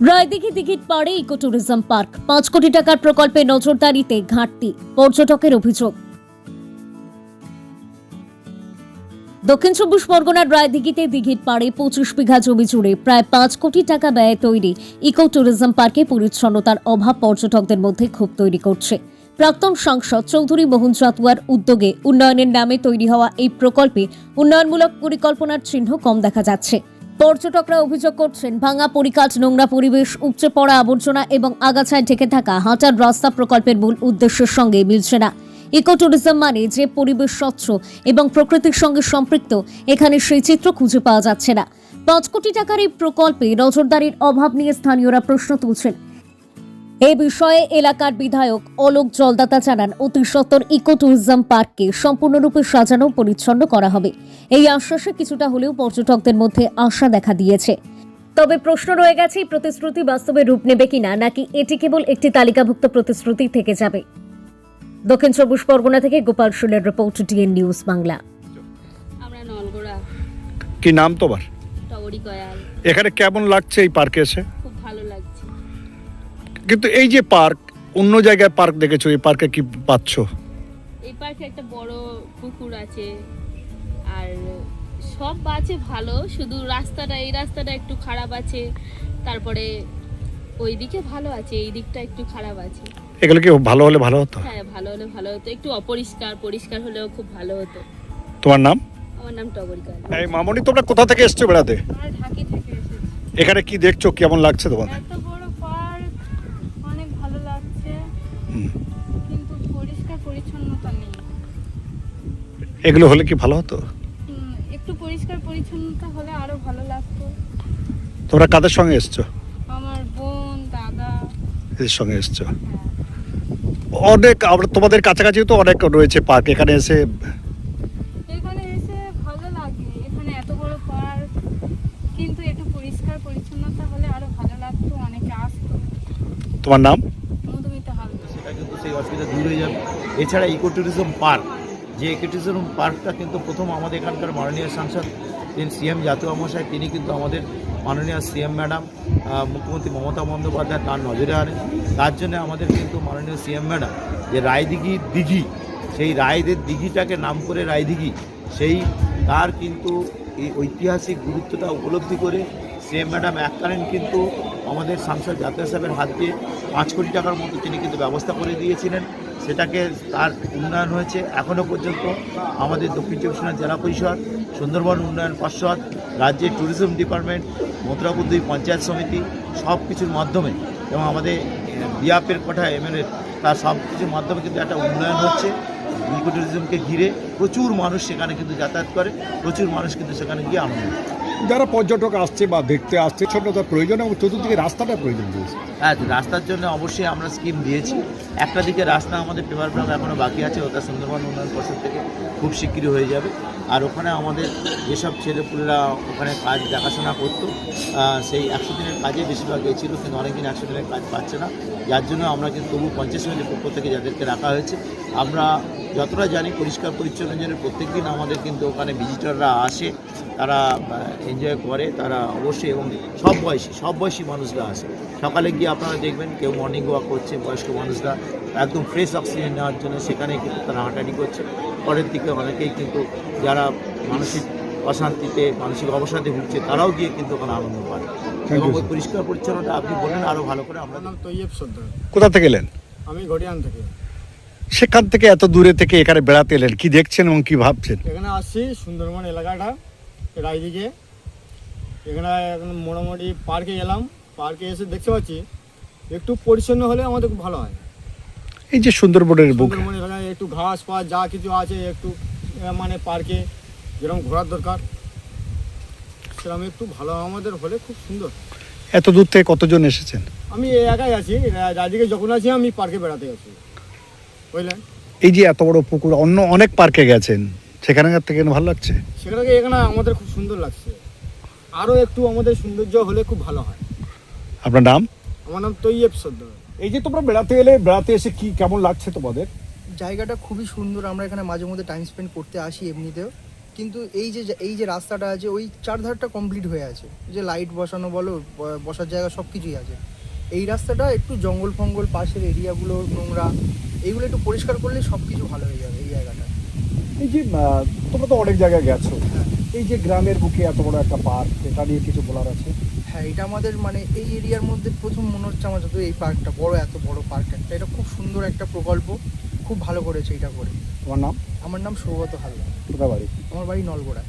রায়দিঘি দিঘির পাড়ে eco tourism park. পাঁচ কোটি টাকার প্রকল্পে নজরদারিতে ঘাটতি, পর্যটকের অভিযোগ। দক্ষিণ চব্বিশ পরগনার রায়দিঘিতে দিঘির পাড়ে পঁচিশ বিঘা জমি জুড়ে প্রায় পাঁচ কোটি টাকা ব্যয়ে তৈরি ইকো ট্যুরিজম পার্কে পরিচ্ছন্নতার অভাব পর্যটকদের মধ্যে ক্ষোভ তৈরি করছে। প্রাক্তন সাংসদ চৌধুরী মোহন চাতুয়ার উদ্যোগে উন্নয়নের নামে তৈরি হওয়া এই প্রকল্পে উন্নয়নমূলক পরিকল্পনার চিহ্ন কম দেখা যাচ্ছে। পর্যটকরা অভিযোগ করছেন, ভাঙা পরিকাঠ, নোংরা পরিবেশ, উপচে পড়া আবর্জনা এবং আগাছায় ঢেকে থাকা হাঁটার রাস্তা প্রকল্পের মূল উদ্দেশ্যের সঙ্গে মিলছে না। ইকো ট্যুরিজম মানে যে পরিবেশ স্বচ্ছ এবং প্রকৃতির সঙ্গে সম্পৃক্ত, এখানে সেই চিত্র খুঁজে পাওয়া যাচ্ছে না। পাঁচ কোটি টাকার এই প্রকল্পে নজরদারির অভাব নিয়ে স্থানীয়রা প্রশ্ন তুলছেন। এ বিষয়ে এলাকার বিধায়ক অলোক জলদাতা জানান অতি সত্তর ইকো ট্যুরিজম পার্ককে সম্পূর্ণরূপে সাজানো পরিচ্ছন্ন করা হবে। এই আশ্বাসে কিছুটা হলেও পর্যটকদের মধ্যে আশা দেখা দিয়েছে। তবে প্রশ্ন রয়ে গেছে এই প্রতিশ্রুতি বাস্তবে রূপ নেবে কিনা নাকি এটি কেবল একটি তালিকাভুক্ত প্রতিশ্রুতি থেকে যাবে? দক্ষিণ চব্বিশ পরগনা থেকে গোপাল শুলের রিপোর্ট ডিএন নিউজ বাংলা। আমরা নলগোড়া। কি নাম তোমার? এখানে কেমন লাগছে এই পার্কে এসে? কিন্তু এই যে পার্ক অন্য জায়গায় পার্ক দেখেছ এই পার্কে কি পাচ্ছ? এই পার্কে একটা বড় পুকুর আছে আর সব আছে ভালো শুধু রাস্তাটা এই রাস্তাটা একটু খারাপ আছে তারপরে ওই দিকে ভালো আছে এই দিকটা একটু খারাপ আছে। এগুলো কি ভালো হলে ভালো হতো? হ্যাঁ ভালো হলে ভালো হতো একটু অপরিষ্কার পরিষ্কার হলেও খুব ভালো হতো। তোমার নাম? আমার নাম টগরি কয়াল এই মামনি তোমরা কোথা থেকে এসছো বেড়াতে? ঢাকি থেকে এসেছি। এখানে কি দেখছ কেমন লাগছে তোমাদের? এগুলো হলে কি ভালো হতো? একটু পরিষ্কার পরিচ্ছন্নতা হলে আরও ভালো লাগতো। তোমরা কাদের সঙ্গে এসছো? আমার বোন দাদা। এদের সঙ্গে এসছো। অনেক আমরা তোমাদের কাছাকাছি তো অনেক রয়েছে পার্ক এখানে এসে এখানে এসে ভালো লাগে এখানে এত বড় পার্ক কিন্তু একটু পরিষ্কার পরিচ্ছন্নতা হলে আরও ভালো লাগতো অনেকে আসতো। তোমার নাম? মধুমিতা হালদার। সেটা কিন্তু সেই অসুবিধা দূর হয়ে যাবে। এছাড়া ইকো ট্যুরিজম পার্ক। যে ইকো ট্যুরিজম পার্কটা কিন্তু প্রথম আমাদের এখানকার মাননীয় সাংসদ তিনি সিএম জাতীয় মশাই তিনি কিন্তু আমাদের মাননীয় সিএম ম্যাডাম মুখ্যমন্ত্রী মমতা বন্দ্যোপাধ্যায় তার নজরে আনেন। তার জন্য আমাদের কিন্তু মাননীয় সিএম ম্যাডাম, যে রায়দিঘি দিঘি, সেই রায়দের দিঘিটাকে নাম করে রায়দিঘি, সেই তার কিন্তু এই ঐতিহাসিক গুরুত্বটা উপলব্ধি করে সিএম ম্যাডাম এককালীন কিন্তু আমাদের সাংসদ জাতীয় সাহেবের হাত দিয়ে পাঁচ কোটি টাকার মতো তিনি কিন্তু ব্যবস্থা করে দিয়েছিলেন। সেটাকে তার উন্নয়ন হয়েছে এখনও পর্যন্ত আমাদের দক্ষিণ চব্বিশ জেলা পরিষদ, সুন্দরবন উন্নয়ন পর্ষদ, রাজ্যের ট্যুরিজম ডিপার্টমেন্ট মথুরাপুর পঞ্চায়েত সমিতি সব কিছুর মাধ্যমে এবং আমাদের বিয়াপের কোঠা এমএলএ তার সব কিছুর মাধ্যমে কিন্তু একটা উন্নয়ন হচ্ছে ইকো ট্যুরিজমকে ঘিরে প্রচুর মানুষ সেখানে কিন্তু যাতায়াত করে, প্রচুর মানুষ কিন্তু সেখানে গিয়ে আনন্দ। যারা পর্যটক আসছে বা দেখতে আসছে ছোটটা প্রয়োজন এবং চতুর্দিকে রাস্তাটা প্রয়োজন রয়েছে। হ্যাঁ রাস্তার জন্য অবশ্যই আমরা স্কিম দিয়েছি। একটা দিকে রাস্তা আমাদের পেপার ব্লক এখনও বাকি আছে, ওটা সুন্দরবন উন্নয়ন পর্ষদ থেকে খুব শিগগিরই হয়ে যাবে। আর ওখানে আমাদের যেসব ছেলেপুলেরা ওখানে কাজ দেখাশোনা করতো সেই একশো দিনের কাজে বেশিরভাগ গেছিল, কিন্তু অনেকদিন একশো দিনের কাজ পাচ্ছে না। যার জন্য আমরা কিন্তু তবু পঞ্চাশ সমিতির পক্ষ থেকে যাদেরকে রাখা হয়েছে, আমরা যতটা জানি পরিষ্কার পরিচ্ছন্ন জন্য প্রত্যেক দিন আমাদের কিন্তু ওখানে ভিজিটররা আসে, তারা এনজয় করে, তারা অবশ্যই এবং সব বয়সী সব বয়সী মানুষরা আসে। সকালে গিয়ে আপনারা দেখবেন কেউ মর্নিং ওয়াক করছে, বয়স্ক মানুষরা একদম ফ্রেশ অক্সিজেন নেওয়ার জন্য সেখানে কিন্তু তারা হাঁটাহাঁটি করছে। পরের দিকে অনেকেই কিন্তু যারা মানসিক অশান্তিতে মানসিক অবসাদে ভুগছে তারাও গিয়ে কিন্তু ওখানে আনন্দ পায়। এবং ওই পরিষ্কার পরিচ্ছন্নতা আপনি বলেন আরও ভালো করে আমরা নাম তৈয়ব সর্দার। কোথা থেকে এলেন? আমি ঘটিয়ান থেকে। সেখান থেকে এত দূরে থেকে এখানে বেড়াতে এলেন কি দেখছেন এবং কি ভাবছেন? এখানে আসছি সুন্দরবন এলাকাটা রায়দিকে এখানে এখন মোটামুটি পার্কে এলাম পার্কে এসে দেখতে পাচ্ছি একটু পরিচ্ছন্ন হলে আমাদের খুব ভালো হয়। এই যে সুন্দরবনের বুক। একটু ঘাস পাস যা কিছু আছে একটু মানে পার্কে যেরকম ঘোরার দরকার। সেরকম একটু ভালো আমাদের হলে খুব সুন্দর। এত দূর থেকে কতজন এসেছেন? আমি একাই আছি রা- রায়দিকে যখন আছি আমি পার্কে বেড়াতে আছি। বুঝলেন? এই যে এত বড় পুকুর অন্য অনেক পার্কে গেছেন। সেখানে থেকে ভালো লাগছে? সেখানে এখানে আমাদের খুব সুন্দর লাগছে। আরও একটু আমাদের সৌন্দর্য হলে খুব ভালো হয়। আপনার নাম? আমার নাম তৈয়ব সর্দার। এই যে তোমরা বেড়াতে এলে, বেড়াতে এসে কি, কেমন লাগছে তোমাদের? জায়গাটা খুবই সুন্দর, আমরা এখানে মাঝে মধ্যে টাইম স্পেন্ড করতে আসি এমনিতেও। কিন্তু এই যে এই যে রাস্তাটা আছে, ওই চারধারটা কমপ্লিট হয়ে আছে। যে লাইট বসানো বলো বসার জায়গা সব কিছুই আছে। এই রাস্তাটা একটু জঙ্গল ফঙ্গল পাশের এরিয়াগুলো নোংরা এইগুলো একটু পরিষ্কার করলে সব কিছু ভালো হয়ে যাবে এই জায়গাটা। এই যে তোমরা তো অনেক জায়গায় গেছো। হ্যাঁ। এই যে গ্রামের বুকে এত বড় একটা পার্ক এটা নিয়ে কিছু বলার আছে? হ্যাঁ এটা আমাদের মানে এই এরিয়ার মধ্যে প্রথম মনে হচ্ছে আমার যত এই পার্কটা বড় এত বড় পার্ক একটা। এটা খুব সুন্দর একটা প্রকল্প খুব ভালো করেছে এটা করে। তোমার নাম? আমার নাম সৌগত হালদার। কোথায় বাড়ি? আমার বাড়ি নলগোড়ায়।